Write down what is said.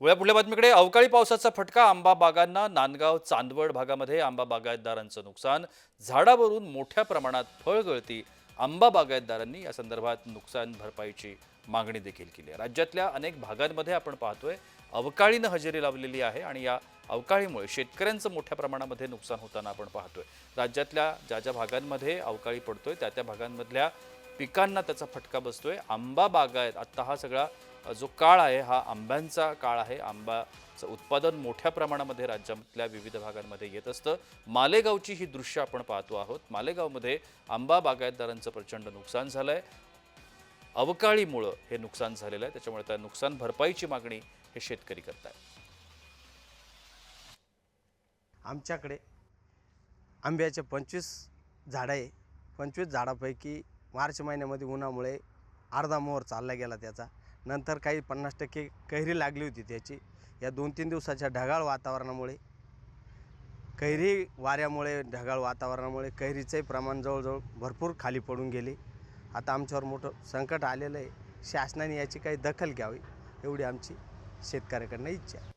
वळ्या पुढल्या बातमीकडे. अवकाळी पावसाचा फटका आंबा बागांना नांदगाव चांदवड भागामध्ये आंबा बागायतदारांचं नुकसान. झाडावरून मोठ्या प्रमाणात फळ गळती. आंबा बागायतदारांनी या संदर्भात नुकसान भरपाईची मागणी देखील केली आहे. राज्यातल्या अनेक भागांमध्ये आपण पाहतोय अवकाळीनं हजेरी लावलेली आहे आणि या अवकाळीमुळे शेतकऱ्यांचं मोठ्या प्रमाणामध्ये नुकसान होताना आपण पाहतोय. राज्यातल्या ज्या ज्या भागांमध्ये अवकाळी पडतोय त्या त्या भागांमधल्या पिकांना त्याचा फटका बसतोय. आंबा बागायत आत्ता हा सगळा जो काळ आहे हा आंब्यांचा काळ आहे. आंबाचं उत्पादन मोठ्या प्रमाणामध्ये राज्यातल्या विविध भागांमध्ये येत असतं. मालेगावची ही दृश्य आपण पाहतो आहोत. मालेगावमध्ये आंबा बागायतदारांचं प्रचंड नुकसान झालं आहे अवकाळीमुळं हे नुकसान झालेलं आहे. त्याच्यामुळे त्या नुकसान भरपाईची मागणी हे शेतकरी करत आहेत आमच्याकडे आंब्याचे पंचवीस झाडं आहे. पंचवीस झाडापैकी मार्च महिन्यामध्ये उन्हामुळे अर्धा मोहर चालला गेला त्याचा. नंतर काही पन्नास टक्के कैरी लागली होती त्याची. या दोन तीन दिवसाच्या ढगाळ वातावरणामुळे कैरी वाऱ्यामुळे ढगाळ वातावरणामुळे कैरीचंही प्रमाण जवळजवळ भरपूर खाली पडून गेले. आता आमच्यावर मोठं संकट आलेलं आहे. शासनाने याची काही दखल घ्यावी एवढी आमची शेतकऱ्याकडनं इच्छा आहे.